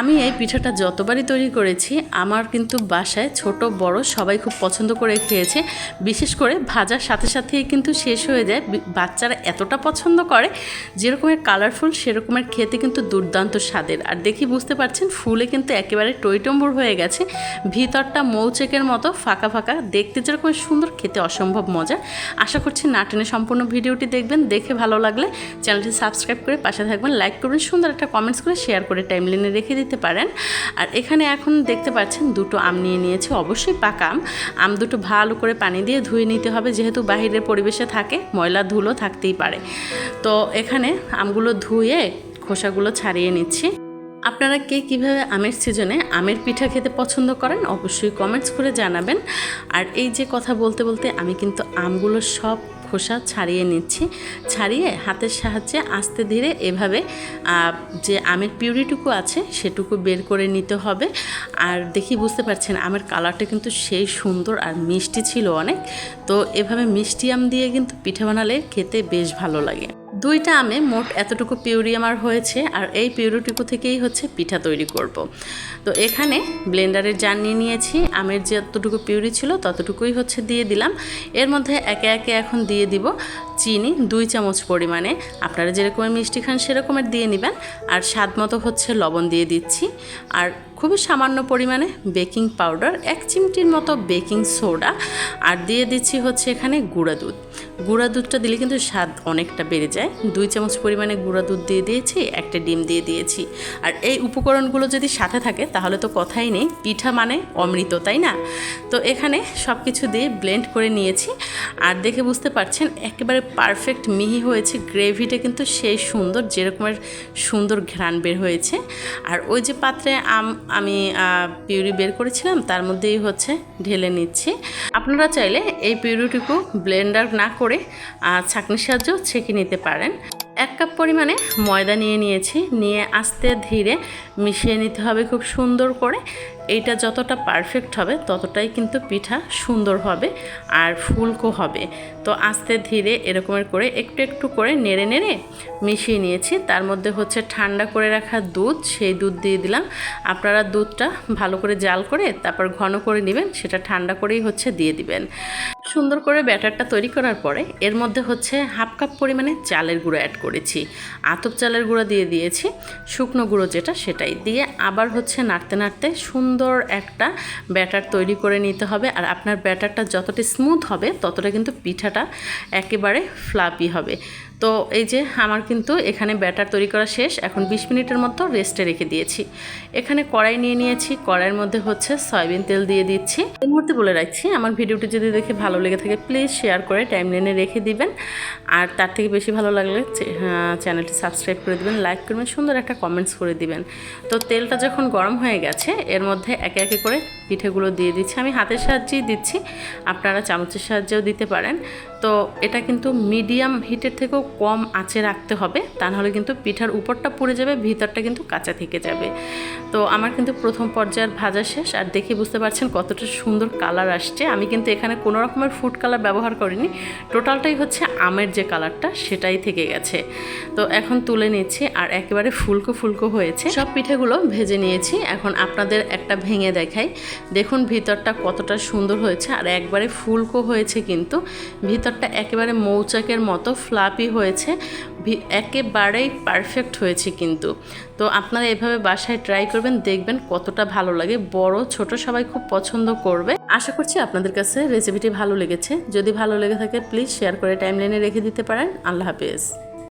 আমি এই পিঠাটা যতবারই তৈরি করেছি, আমার কিন্তু বাসায় ছোট, বড় সবাই খুব পছন্দ করে খেয়েছে। বিশেষ করে ভাজার সাথে সাথেই কিন্তু শেষ হয়ে যায়। বাচ্চারা এতটা পছন্দ করে যেরকমের কালারফুল সেরকমের খেতে কিন্তু দুর্দান্ত স্বাদের। আর দেখি বুঝতে পারছেন, ফুলে কিন্তু একেবারে টইটম্বুর হয়ে গেছে। ভিতরটা মৌচেকের মতো ফাঁকা ফাঁকা, দেখতে যেরকম সুন্দর, খেতে অসম্ভব মজা আশা করছি নাটনে সম্পূর্ণ ভিডিওটি দেখবেন। দেখে ভালো লাগলে চ্যানেলটি সাবস্ক্রাইব করে পাশে থাকবেন। লাইক করবেন সুন্দর একটা কমেন্টস করে শেয়ার করে টাইম টাইমলাইনে রেখে দিতে পারেন। আর এখানে এখন দেখতে পাচ্ছেন দুটো আম নিয়ে নিয়েছি। অবশ্যই পাকা আম। আম দুটো ভালো করে পানি দিয়ে ধুয়ে নিতে হবে। যেহেতু বাহিরের পরিবেশে থাকে, ময়লা ধুলো থাকতেই পারে। তো এখানে আমগুলো ধুয়ে খোসাগুলো ছাড়িয়ে নিচ্ছি। আপনারা কে কীভাবে আমের সিজনে আমের পিঠা খেতে পছন্দ করেন অবশ্যই কমেন্টস করে জানাবেন। আর এই যে কথা বলতে বলতে আমি কিন্তু আমগুলো সব খোসা ছাড়িয়ে নিচ্ছি। ছাড়িয়ে হাতের সাহায্যে আস্তে ধীরে এভাবে যে আমের পিউরিটুকু আছে সেটুকু বের করে নিতে হবে। আর দেখি বুঝতে পারছেন, আমের কালারটা কিন্তু সেই সুন্দর আর মিষ্টি ছিল অনেক। তো এভাবে মিষ্টি আম দিয়ে কিন্তু পিঠে বানালে খেতে বেশ ভালো লাগে। দুইটা আমে মোট এতটুকু পিউরি আমার হয়েছে, আর এই পিউরিটুকু থেকেই হচ্ছে পিঠা তৈরি করব। তো এখানে ব্লেন্ডারের জার নিয়ে নিয়েছি, আমের যতটুকু পিউরি ছিল ততটুকুই হচ্ছে দিয়ে দিলাম। এর মধ্যে একে একে এখন দিয়ে দিব চিনি দুই চামচ পরিমাণে। আপনারা যেরকমের মিষ্টি খান সেরকমের দিয়ে নেবেন, আর স্বাদ মতো হচ্ছে লবণ দিয়ে দিচ্ছি। আর খুবই সামান্য পরিমাণে বেকিং পাউডার, এক চিমটির মতো বেকিং সোডা, আর দিয়ে দিচ্ছি হচ্ছে এখানে গুঁড়া দুধ। গুঁড়া দুধটা দিলে কিন্তু স্বাদ অনেকটা বেড়ে যায়। দুই চামচ পরিমাণে গুঁড়া দুধ দিয়ে দিয়েছি, একটা ডিম দিয়ে দিয়েছি। আর এই উপকরণগুলো যদি সাথে থাকে, তাহলে তো কথাই নেই। পিঠা মানে অমৃত, তাই না? তো এখানে সব কিছু দিয়ে ব্লেন্ড করে নিয়েছি। আর দেখে বুঝতে পারছেন, একেবারে পারফেক্ট মিহি হয়েছে। গ্রেভিটা কিন্তু সেই সুন্দর, যেরকমের সুন্দর ঘ্রাণ বের হয়েছে। আর ওই যে পাত্রে আম, আমি পিউরি বের করেছিলাম, তার মধ্যেই হচ্ছে ঢেলে নিচ্ছি। আপনারা চাইলে এই পিউরিটুকু ব্লেন্ডার না করে ছাঁকনির সাহায্যেও ছেঁকে নিতে পারেন। এক কাপ পরিমাণে ময়দা নিয়ে নিয়েছি, নিয়ে আস্তে ধীরে মিশিয়ে নিতে হবে খুব সুন্দর করে। এইটা যতটা পারফেক্ট হবে, ততটাই কিন্তু পিঠা সুন্দর হবে আর ফুলকো হবে। তো আস্তে ধীরে এরকমের করে একটু একটু করে নেড়ে নেড়ে মিশিয়ে নিয়েছি। তার মধ্যে হচ্ছে ঠান্ডা করে রাখা দুধ, সেই দুধ দিয়ে দিলাম। আপনারা দুধটা ভালো করে জাল করে তারপর ঘন করে নেবেন, সেটা ঠান্ডা করেই হচ্ছে দিয়ে দিবেন। সুন্দর করে ব্যাটারটা তৈরি করার পরে এর মধ্যে হচ্ছে হাফ কাপ পরিমাণে চালের গুঁড়ো অ্যাড করেছি। আতপ চালের গুঁড়ো দিয়ে দিয়েছি, শুকনো গুঁড়ো যেটা সেটাই। দিয়ে আবার হচ্ছে নাড়তে নাড়তে সুন্দর একটা ব্যাটার তৈরি করে নিতে হবে আর আপনার ব্যাটারটা যতটা স্মুথ হবে, ততটা কিন্তু পিঠাটা একেবারে ফ্লাপি হবে। তো এই যে আমার কিন্তু এখানে ব্যাটার তৈরি করা শেষ, এখন বিশ মিনিটের মতো রেস্টে রেখে দিয়েছি। এখানে কড়াই নিয়ে নিয়েছি, কড়াইয়ের মধ্যে হচ্ছে সয়াবিন তেল দিয়ে দিচ্ছি। এই মুহূর্তে বলে রাখছি, আমার ভিডিওটি যদি দেখে ভালো লেগে থাকে প্লিজ শেয়ার করে টাইম লাইনে রেখে দিবেন। আর তার থেকে বেশি ভালো লাগলে চ্যানেলটি সাবস্ক্রাইব করে দিবেন লাইক করবেন, সুন্দর একটা কমেন্টস করে দিবেন। তো তেলটা যখন গরম হয়ে গেছে, এর মধ্যে একে একে করে পিঠেগুলো দিয়ে দিচ্ছি। আমি হাতের সাহায্যেই দিচ্ছি। আপনারা চামচের সাহায্যেও দিতে পারেন। তো এটা কিন্তু মিডিয়াম হিটের থেকেও কম আঁচে রাখতে হবে। তা নাহলে কিন্তু পিঠার উপরটা পুড়ে যাবে, ভিতরটা কিন্তু কাঁচা থেকে যাবে। তো আমার কিন্তু প্রথম পর্যায়ের ভাজা শেষ। আর দেখে বুঝতে পারছেন কতটা সুন্দর কালার আসছে। আমি কিন্তু এখানে কোনো রকমের ফুড কালার ব্যবহার করিনি। টোটালটাই হচ্ছে আমের যে কালারটা, সেটাই থেকে গেছে। তো এখন তুলে নিচ্ছি। আর একেবারে ফুলকো ফুলকো হয়েছে। সব পিঠেগুলো ভেজে নিয়েছি। এখন আপনাদের একটা ভেঙে দেখাই। দেখুন ভিতরটা কতটা সুন্দর হয়েছে আর একবারে ফুলকো হয়েছে কিন্তু। ভিতরটা একেবারে মৌচাকের মতো ফ্লাপি হয়েছে। একেবারেই পারফেক্ট হয়েছে কিন্তু। তো আপনারা এভাবে বাসায় ট্রাই করবেন, দেখবেন কতটা ভালো লাগে। বড়, ছোট সবাই খুব পছন্দ করবে। আশা করছি আপনাদের কাছে রেসিপিটি ভালো লেগেছে। যদি ভালো লেগে থাকে প্লিজ শেয়ার করে টাইমলাইনে রেখে দিতে পারেন। আল্লাহ হাফেজ।